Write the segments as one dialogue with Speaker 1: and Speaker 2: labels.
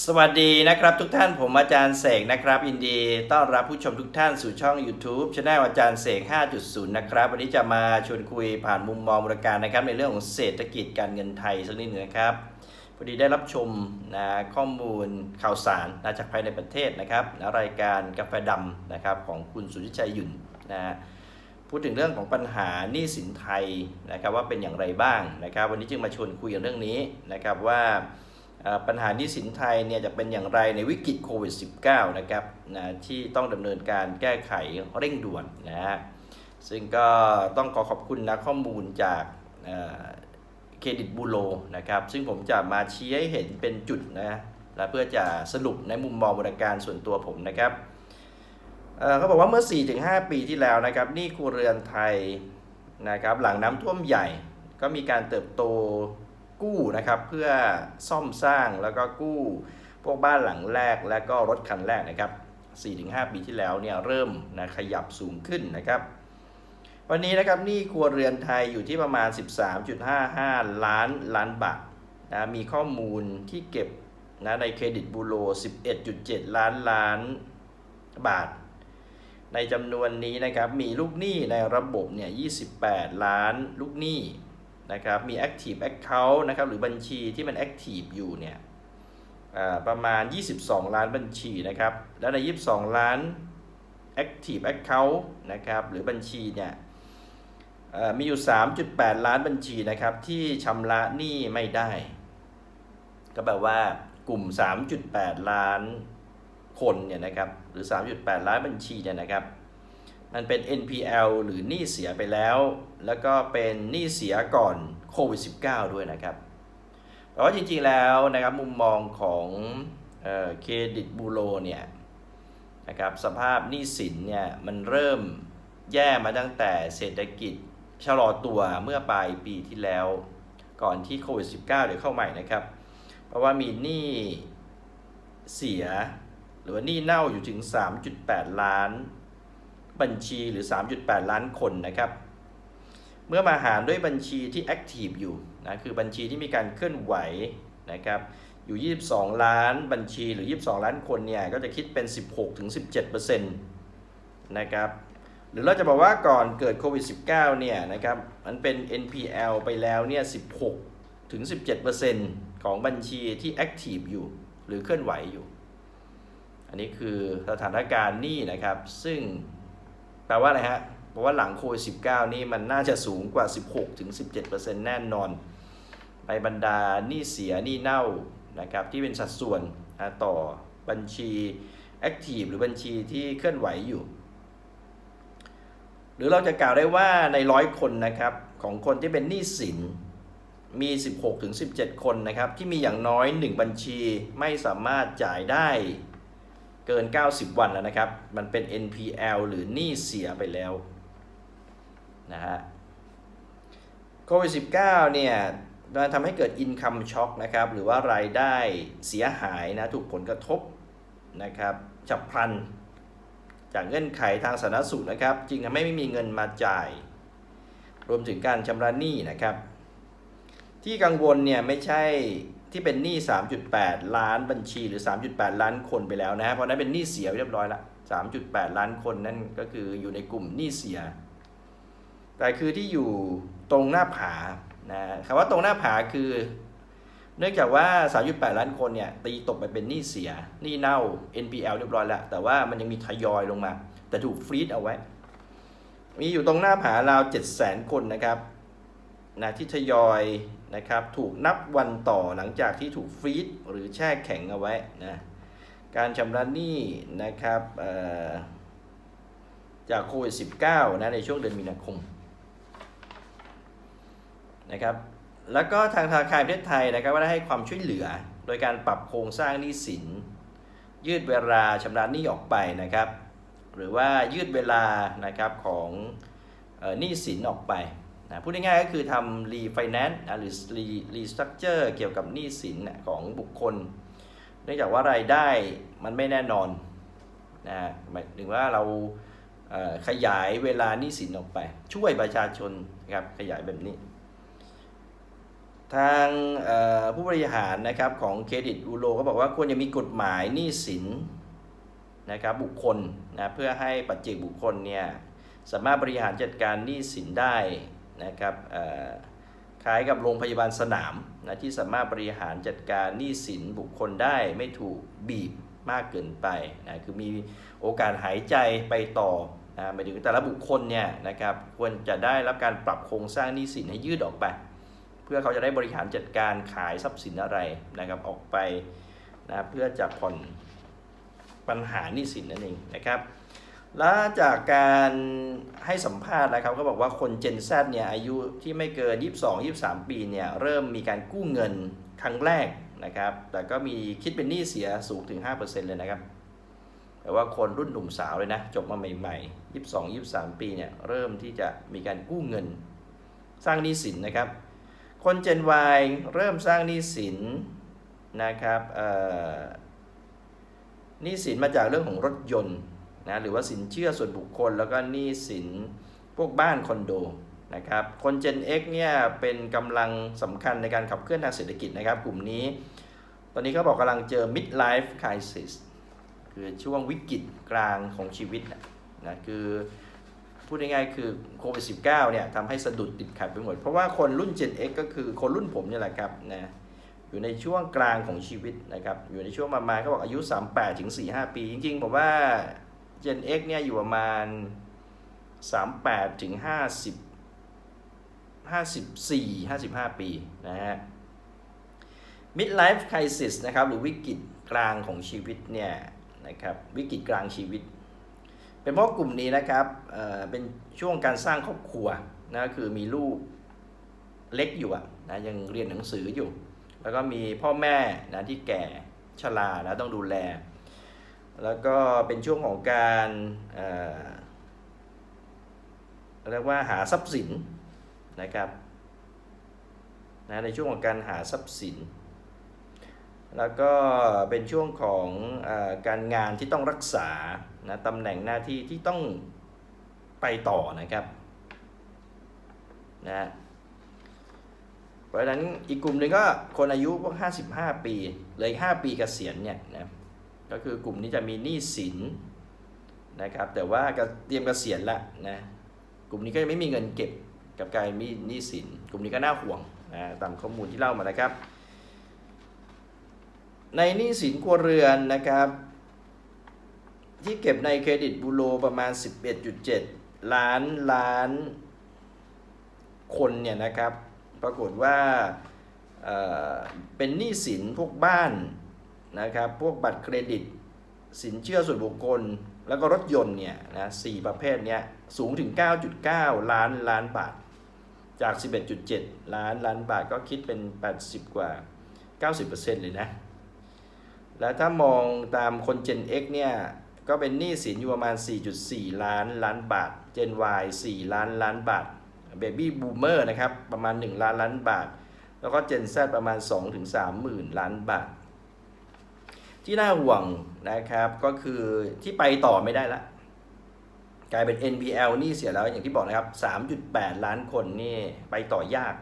Speaker 1: สวัสดีนะครับทุกท่านผมอาจารย์เสกนะครับยินดี ต้อนรับผู้ชมทุกท่านสู่ช่อง YouTube ช anel อาจารย์เสก 5.0 นะครับ วันนี้จะมาชวนคุยผ่านมุมมองบริการนะครับ ในเรื่องของเศรษฐกิจการเงินไทยสักนิดหนึ่งนะครับพอดีได้รับชมนะข้อมูลข่าวสารนะจากภายในประเทศนะครับนะรายการกาแฟดำนะครับของคุณสุทธิชัยหยุ่นนะพูดถึงเรื่องของปัญหาหนี้สินไทยนะครับว่าเป็นอย่างไรบ้างนะครับ วันนี้จึงมาชวนคุยเรื่องนี้นะครับว่า ปัญหาหนี้สินไทยเนี่ยจะเป็นอย่างไรในวิกฤตโควิด -19 นะครับนะที่ต้องดำเนินการแก้ไขเร่งด่วนนะฮะซึ่งก็ต้องขอขอบคุณนะข้อมูลจากเครดิตบูโรนะครับซึ่งผมจะมาชี้ให้เห็นเป็นจุดนะและเพื่อจะสรุปในมุมมองบริการส่วนตัวผมนะครับเขาบอกว่าเมื่อ 4-5 ปีที่แล้วนะครับนี้ครัวเรือนไทยนะครับหลังน้ำท่วมใหญ่ก็มีการเติบโต กู้นะครับเพื่อซ่อมสร้างแล้วก็กู้ พวกบ้านหลังแรกและก็รถคันแรกนะครับ 4-5 ปีที่แล้วเนี่ยเริ่มนะขยับสูงขึ้นนะครับ วันนี้นะครับหนี้ครัวเรือนไทยอยู่ที่ประมาณ 13.55 ล้านล้านบาทนะมีข้อมูลที่เก็บนะในเครดิตบูโร 11.7 ล้านล้านบาท ในจำนวนนี้นะครับมีลูกหนี้ในระบบเนี่ย 28 ล้านลูกหนี้ นะครับมี Active Account นะครับหรือบัญชีที่มัน Active อยู่เนี่ยประมาณ 22 ล้านบัญชีนะครับแล้วใน 22 ล้าน Active Account นะครับหรือบัญชีเนี่ยเอ่อมีอยู่ 3.8 ล้านบัญชีนะครับที่ชำระหนี้ไม่ได้ ก็แปลว่ากลุ่ม 3.8 ล้านคนเนี่ยนะครับหรือ 3.8 ล้านบัญชีเนี่ยนะครับ มันเป็น NPL หรือหนี้เสียไปแล้ว แล้วก็เป็นหนี้เสียก่อนโควิด -19 ด้วยนะครับแต่ว่าจริงๆแล้วนะครับมุมมองของเครดิตบูโรเนี่ยนะครับสภาพหนี้สินเนี่ยมันเริ่มแย่มาตั้งแต่เศรษฐกิจชะลอตัวเมื่อปลายปีที่แล้ว ก่อนที่โควิด -19 เดี๋ยวเข้าใหม่นะครับ เพราะว่ามีหนี้เสีย หรือว่าหนี้เน่าอยู่ถึง 3.8 ล้าน บัญชีหรือ 3.8 ล้านคนนะครับ เมื่อมาหารด้วยบัญชีที่ Active อยู่นะคือบัญชีที่มีการเคลื่อนไหวนะครับอยู่ 22 ล้านบัญชีหรือ 22 ล้านคนเนี่ยก็จะคิดเป็น 16-17%นะครับหรือเราจะบอกว่าก่อนเกิดโควิด -19 เนี่ยนะครับมันเป็น NPL ไปแล้วเนี่ย16ถึง17%ของบัญชีที่ Active อยู่ หรือเคลื่อนไหวอยู่ อันนี้คือสถานการณ์นี้นะครับ ซึ่ง ลว่าอะไรฮะเพราะว่าหลังโควิด -19 นี่มันน่าจะสูงกว่า 16-17%แน่นอนในบรรดาหนี้เสียหนี้เน่านะครับที่เป็นสัดส่วนต่อบัญชี Active หรือบัญชีที่เคลื่อนไหวอยู่ หรือเราจะกล่าวได้ว่าในร้อยคนนะครับของคนที่เป็นหนี้สินมี 16-17 คนนะครับที่มีอย่างน้อย 1 บัญชีไม่สามารถจ่ายได้ เกิน 90 วันแล้วนะครับ มันเป็น NPL หรือหนี้เสียไปแล้วนะฮะโควิด -19 เนี่ยมันทำให้เกิด income shock นะครับ หรือว่ารายได้เสียหายนะ ถูกผลกระทบนะครับฉับพลัน จากเงื่อนไขทางสาธารณสุขนะครับ จึงทำให้ไม่มีเงินมาจ่าย รวมถึงการชำระหนี้นะครับ ที่กังวลเนี่ยไม่ใช่ที่เป็นหนี้ 3.8 ล้านบัญชีหรือ 3.8 ล้านคนไปแล้วนะ เพราะนั้นเป็นหนี้เสียเรียบร้อยละ 3.8 ล้านคนนั่นก็คืออยู่ในกลุ่มหนี้เสีย แต่คือที่อยู่ตรงหน้าผา นะคำว่าตรงหน้าผาคือ เนื่องจากว่า 3.8 ล้านคนเนี่ยตีตกไปเป็นหนี้เสีย หนี้เน่า NPL เรียบร้อยแล้วแต่ว่ามันยังมีทยอยลงมา แต่ถูกฟรีดเอาไว้ มีอยู่ตรงหน้าผาราว 700,000 คนนะครับ นะที่ทยอยนะครับถูกนับวันต่อหลังจากที่ถูกฟรีดหรือแช่แข็งเอาไว้นะการชำระหนี้นะครับจากโควิด -19 นะในช่วงเดือนมีนาคมนะครับแล้วก็ทางธนาคารประเทศไทยนะครับก็ได้ให้ความช่วยเหลือ โดยการปรับโครงสร้างหนี้สิน ยืดเวลาชำระหนี้ออกไปนะครับ หรือว่ายืดเวลานะครับของหนี้สินออกไป นะพูดง่ายๆก็คือทำรีไฟแนนซ์หรือรีรีสตรัคเจอร์เกี่ยวกับหนี้สินของบุคคล เนื่องจากว่ารายได้มันไม่แน่นอนนะหมายถึงว่าเราขยายเวลาหนี้สินออกไป ช่วยประชาชนครับขยายแบบนี้ ทางผู้บริหารนะครับของเครดิตบูโรก็บอกว่าควรจะมีกฎหมายหนี้สินนะครับบุคคลนะเพื่อให้ปัจเจกบุคคลเนี่ยสามารถบริหารจัดการหนี้สินได้ นะครับคล้ายกับโรงพยาบาลสนามนะที่สามารถบริหารจัดการหนี้สินบุคคลได้ไม่ถูกบีบมากเกินไปนะคือมีโอกาสหายใจไปต่อนะหมายถึงแต่ละบุคคลเนี่ยนะครับควรจะได้รับการปรับโครงสร้างหนี้สินให้ยืดออกไป เพื่อเขาจะได้บริหารจัดการขายทรัพย์สินอะไรนะครับออกไปนะเพื่อจะผ่อนปัญหาหนี้สินนั่นเองนะครับ และจากการให้สัมภาษณ์นะครับก็บอกว่าคน Gen Z เนี่ยอายุที่ไม่เกิน 22-23 ปีเนี่ยเริ่มมีการกู้เงินครั้งแรกนะครับแต่ก็มีคิดเป็นหนี้เสียสูงถึง 5%เลยนะครับแต่ว่าคนรุ่นหนุ่มสาวเลยนะ จบมาใหม่ๆ 22-23 ปีเนี่ยเริ่มที่จะมีการกู้เงิน สร้างหนี้สินนะครับ คน Gen Y เริ่มสร้างหนี้สินนะครับเอ่อหนี้สินมาจากเรื่องของรถยนต์ นะหรือว่าสินเชื่อส่วนบุคคล แล้วก็หนี้สินพวกบ้านคอนโดนะครับคน Gen X เนี่ยเป็นกำลังสำคัญในการขับเคลื่อนทางเศรษฐกิจนะครับ กลุ่มนี้ ตอนนี้เขาบอกกำลังเจอ mid life crisis คือช่วงวิกฤตกลางของชีวิตนะคือพูดง่ายๆคือโควิด -19 เนี่ยทำให้สะดุดติดขัดไปหมด เพราะว่าคนรุ่น Gen X ก็คือคนรุ่นผมนี่แหละครับนะอยู่ในช่วงกลางของชีวิตนะครับ อยู่ในช่วงประมาณเขาบอกอายุ 38ถึง45 ปี จริงๆผมว่า Gen X เนี่ยอยู่ประมาณ 38ถึง50 54 55 ปีนะฮะ midlife crisis นะครับ หรือวิกฤตกลางของชีวิตเนี่ยนะครับวิกฤตกลางชีวิต เป็นเพราะกลุ่มนี้นะครับเอ่อเป็นช่วงการสร้างครอบครัวนะคือมีลูกเล็กอยู่อะนะยังเรียนหนังสืออยู่ แล้วก็มีพ่อแม่นะที่แก่ชรานะต้องดูแล แล้วก็เป็นช่วงของการเอ่อเรียกว่าหาทรัพย์สินนะครับนะในช่วงของการหาทรัพย์สิน แล้วก็เป็นช่วงของอการงานที่ต้องรักษานะตำแหน่งหน้าที่ที่ต้องไปต่อนะครับนะเพราะฉะนั้นอีกกลุ่มหนึ่งก็คนอายุพวก 55 ปี เลย 5 ปีเกษียณเนี่ยนะ ก็คือกลุ่มนี้จะมีหนี้สินนะครับแต่ว่าเตรียมเกษียณละนะกลุ่มนี้ก็ยังไม่มีเงินเก็บกับการมีหนี้สิน กลุ่มนี้ก็น่าห่วงนะตามข้อมูลที่เล่ามานะครับ ในหนี้สินครัวเรือนนะครับ ที่เก็บในเครดิตบูโรประมาณ 11.7 ล้านล้านคนเนี่ยนะครับ ปรากฏว่าเเป็นหนี้สินพวกบ้าน นะครับพวกบัตรเครดิต สินเชื่อส่วนบุคคล แล้วก็รถยนต์เนี่ยนะสี่ประเภทเนี้ยสูงถึง 9.9 ล้านล้านบาท จาก 11.7 ล้านล้านบาทก็คิดเป็น 80 กว่า 90%เลยนะ แล้วถ้ามองตามคน Gen X เนี่ยก็เป็นหนี้สินอยู่ประมาณ 4.4 ล้านล้านบาท Gen Y 4 ล้านล้านบาท Baby Boomer นะครับ ประมาณ 1 ล้านล้านบาท แล้วก็ Gen Z ประมาณ 2-3 หมื่นล้านบาท ที่น่าห่วงนะครับ ก็คือที่ไปต่อไม่ได้ละ กลายเป็น NPL นี่เสียแล้วอย่างที่บอกนะครับ 3.8 ล้านคนนี่ไปต่อยาก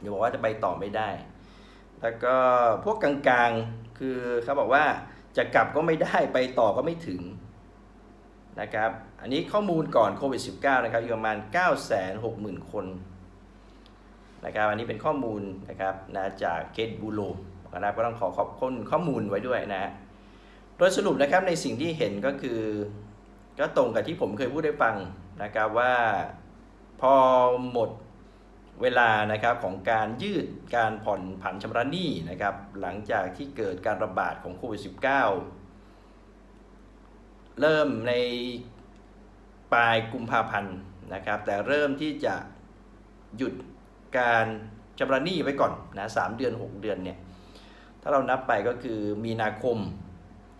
Speaker 1: อย่าบอกว่าจะไปต่อไม่ได้ แล้วก็พวกกลางๆคือเขาบอกว่าจะกลับก็ไม่ได้ไปต่อก็ไม่ถึงนะครับ อันนี้ข้อมูลก่อนโควิด -19 นะครับอยู่ประมาณ 960,000 คนนะครับ อันนี้เป็นข้อมูลนะครับนะจากเกตบูโร นะครับก็ต้องขอขอบคุณข้อมูลไว้ด้วยนะฮะโดยสรุปนะครับในสิ่งที่เห็นก็คือ ก็ตรงกับที่ผมเคยพูดให้ฟังนะครับว่าพอหมดเวลานะครับของการยืดการผ่อนผันชำระหนี้นะครับ หลังจากที่เกิดการระบาดของโควิด -19 เริ่มในปลายกุมภาพันธ์นะครับ แต่เริ่มที่จะหยุดการชำระหนี้ไว้ก่อนนะสามเดือน 6 เดือนเนี่ย ถ้าเรานับไปก็คือมีนาคม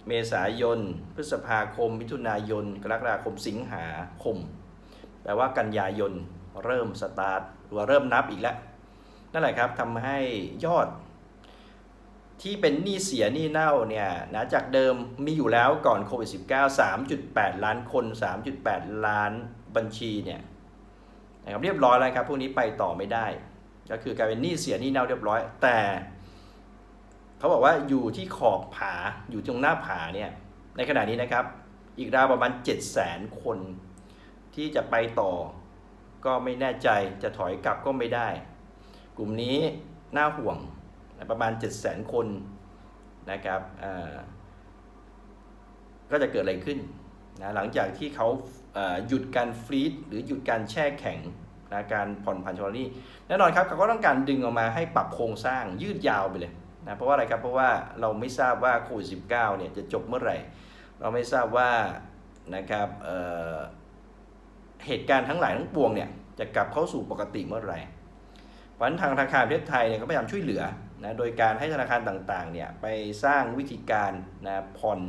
Speaker 1: เมษายน พฤษภาคม มิถุนายน กรกฎาคมสิงหาคม แปลว่ากันยายนเริ่มสตาร์ทหรือว่าเริ่มนับอีกแล้ว นั่นแหละครับทำให้ยอด ที่เป็นหนี้เสียหนี้เน่าเนี่ยนะจากเดิมมีอยู่แล้วก่อนโควิด -19 3.8 ล้านคน 3.8 ล้านบัญชีเนี่ยนะครับเรียบร้อยแล้วครับพวกนี้ไปต่อไม่ได้ ก็คือกลายเป็นหนี้เสียหนี้เน่าเรียบร้อย แต่ เขาบอกว่าอยู่ที่ขอบผาอยู่ตรงหน้าผาเนี่ยในขณะนี้นะครับ อีกราวประมาณ 7 0 0 0 0 0คน ที่จะไปต่อ ก็ไม่แน่ใจจะถอยกลับก็ไม่ได้ กลุ่มนี้น่าห่วงประมาณ 7 0 0 0 0 0คนนะครับอ่าก็จะเกิดอะไรขึ้นนะหลังจากที่เขาเอ่อหยุดการฟรีดหรือหยุดการแช่แข็งนะการผ่อนผันชำระหนี้แน่นอนครับเขาก็ต้องการดึงออกมาให้ปรับโครงสร้างยืดยาวไปเลย นะเพราะว่าอะไรครับเพราะว่าเราไม่ทราบว่าโควิด -19 เนี่ยจะจบเมื่อไหร่ เราไม่ทราบว่านะครับเเหตุการณ์ทั้งหลายทั้งปวงเนี่ยจะกลับเข้าสู่ปกติเมื่อไหร่เพราะฉะนั้นทางธนาคารประเทศไทยเนี่ยก็พยายามช่วยเหลือนะโดยการให้ธนาคารต่างๆเนี่ยไปสร้างวิธีการนะผ่อน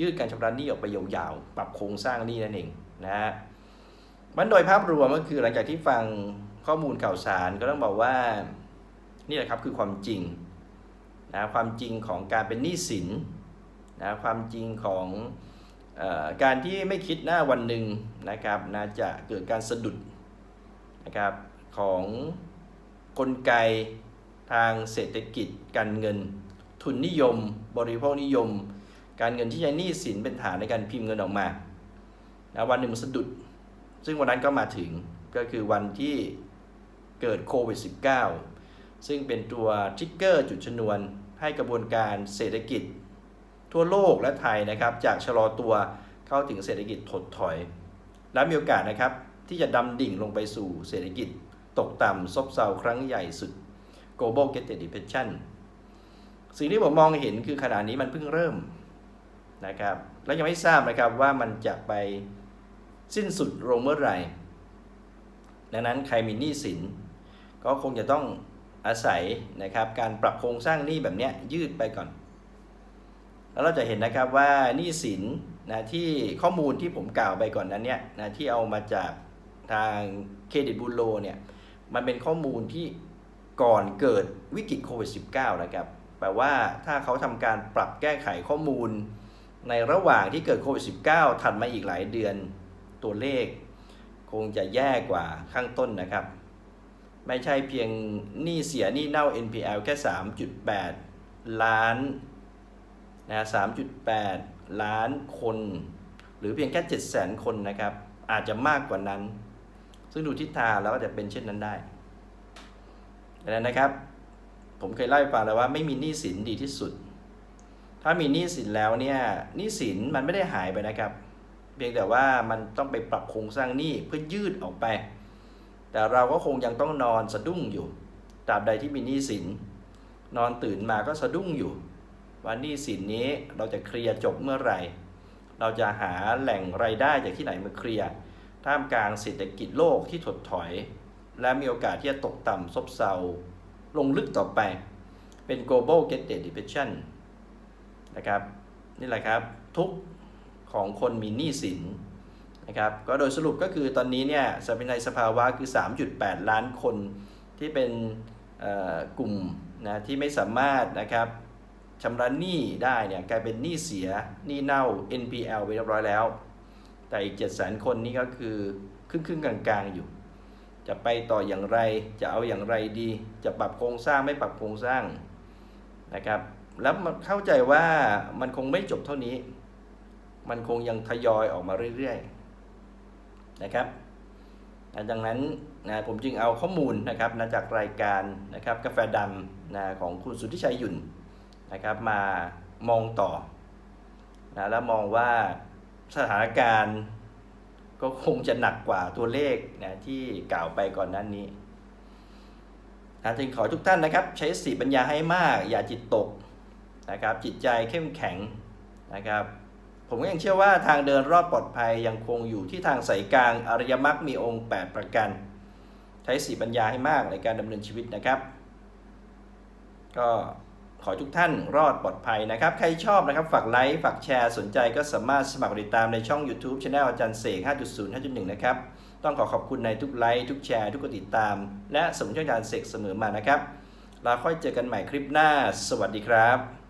Speaker 1: ยืดการชำระหนี้ออกไปยาวๆ ปรับโครงสร้างหนี้นั่นเองนะฮะมันโดยภาพรวมก็คือหลังจากที่ฟังข้อมูลข่าวสารก็ต้องบอกว่านี่แหละครับคือความจริง นะความจริงของการเป็นหนี้สินนะความจริงของเออการที่ไม่คิดหน้าวันหนึ่งนะครับนะจะเกิดการสะดุดนะครับของกลไกทางเศรษฐกิจ การเงิน ทุนนิยม บริโภคนิยม การเงินที่ใช้หนี้สินเป็นฐานในการพิมพ์เงินออกมานะวันหนึ่งมันสะดุด ซึ่งวันนั้นก็มาถึงก็คือวันที่เกิดโควิด -19 ซึ่งเป็นตัวทริกเกอร์จุดชนวน ให้กระบวนการเศรษฐกิจ ทั่วโลกและไทยนะครับจากชะลอตัวเข้าถึงเศรษฐกิจถดถอย และมีโอกาสนะครับที่จะดำดิ่งลงไปสู่เศรษฐกิจ ตกต่ำซบเซาครั้งใหญ่สุด global g e t depression สิ่งที่ผมมองเห็นคือขณะนี้มันเพิ่งเริ่มนะครับและยังไม่ทราบนะครับว่ามันจะไปสิ้นสุดลงเมื่อไหร่ ดังนั้นใครมีหนี้สิน ก็คงจะต้อง อาศัยนะครับการปรับโครงสร้างหนี้แบบนี้ยยืดไปก่อน แล้วเราจะเห็นนะครับว่าหนี้สินนะที่ข้อมูลที่ผมกล่าวไปก่อนนั้นเนี่ยนะที่เอามาจากทางเครดิตบูโรเนี่ยมันเป็นข้อมูลที่ก่อนเกิดวิกฤตโควิด -19 นะครับแปลว่าถ้าเขาทำการปรับแก้ไขข้อมูล ในระหว่างที่เกิดโควิด -19 ถัดมาอีกหลายเดือนตัวเลข คงจะแย่กว่าข้างต้นนะครับ ไม่ใช่เพียงหนี้เสียหนี้เน่า NPL แค่ 3.8 ล้านนะ3.8 ล้านคน หรือเพียงแค่ 700,000 คนนะครับ อาจจะมากกว่านั้น ซึ่งดูทิศทางแล้วก็จะเป็นเช่นนั้นได้ดังนั้นนะครับ ผมเคยเล่าให้ฟังแล้วว่าไม่มีหนี้สินดีที่สุด ถ้ามีหนี้สินแล้วเนี่ยหนี้สินมันไม่ได้หายไปนะครับ เพียงแต่ว่ามันต้องไปปรับโครงสร้างหนี้เพื่อยืดออกไป แต่เราก็คงยังต้องนอนสะดุ้งอยู่ตราบใดที่มีหนี้สิน นอนตื่นมาก็สะดุ้งอยู่ ว่าหนี้สินนี้เราจะเคลียร์จบเมื่อไหร่ เราจะหาแหล่งรายได้จากที่ไหนมาเคลียร์ท่ามกลางเศรษฐกิจโลกที่ถดถอย และมีโอกาสที่จะตกต่ำซบเซาลงลึกต่อไป เป็น global g e t depression นะครับ นี่แหละครับทุกของคนมีหนี้สิน นะครับก็โดยสรุปก็คือตอนนี้เนี่ยสภาในสภาวะคือ 3.8 ล้านคนที่เป็นกลุ่มนะที่ไม่สามารถนะครับชำระหนี้ได้เนี่ยกลายเป็นหนี้เสียหนี้เน่า NPL ไปเรียบร้อยแล้ว แต่อีก 7 0 0 0 0คนนี่ก็คือครึ่งครึ่งๆกลางๆอยู่ จะไปต่ออย่างไรจะเอาอย่างไรดี จะปรับโครงสร้างไม่ปรับโครงสร้างนะครับแล้วมันเข้าใจว่ามันคงไม่จบเท่านี้ มันคงยังทยอยออกมาเรื่อยๆ นะครับดังนั้นนะผมจึงเอาข้อมูลนะครับนะจากรายการนะครับกาแฟดำนะของคุณสุทธิชัยหยุ่นนะครับมามองต่อนะแล้วมองว่าสถานการณ์ก็คงจะหนักกว่าตัวเลขนะที่กล่าวไปก่อนนั้นนี้นะจึงขอทุกท่านนะครับ ใช้สติปัญญาให้มาก อย่าจิตตกนะครับจิตใจเข้มแข็งนะครับ ผมก็ยังเชื่อว่าทางเดินรอดปลอดภัยยังคงอยู่ที่ทางสายกลางอริยมรรคมีองค์ 8 ประการใช้สติปัญญาให้มากในการดำเนินชีวิตนะครับ ก็ขอทุกท่านรอดปลอดภัยนะครับ ใครชอบนะครับ ฝากไลค์ ฝากแชร์ สนใจก็สามารถสมัครติดตามในช่อง YouTube c h anel อาจารย์เสก 5.0 5.1 นะครับ ต้องขอขอบคุณในทุกไลค์ ทุกแชร์ ทุกกดติดตาม และสมช่องอาจารย์เสกเสมอมานะครับ เราค่อยเจอกันใหม่คลิปหน้า สวัสดีครับ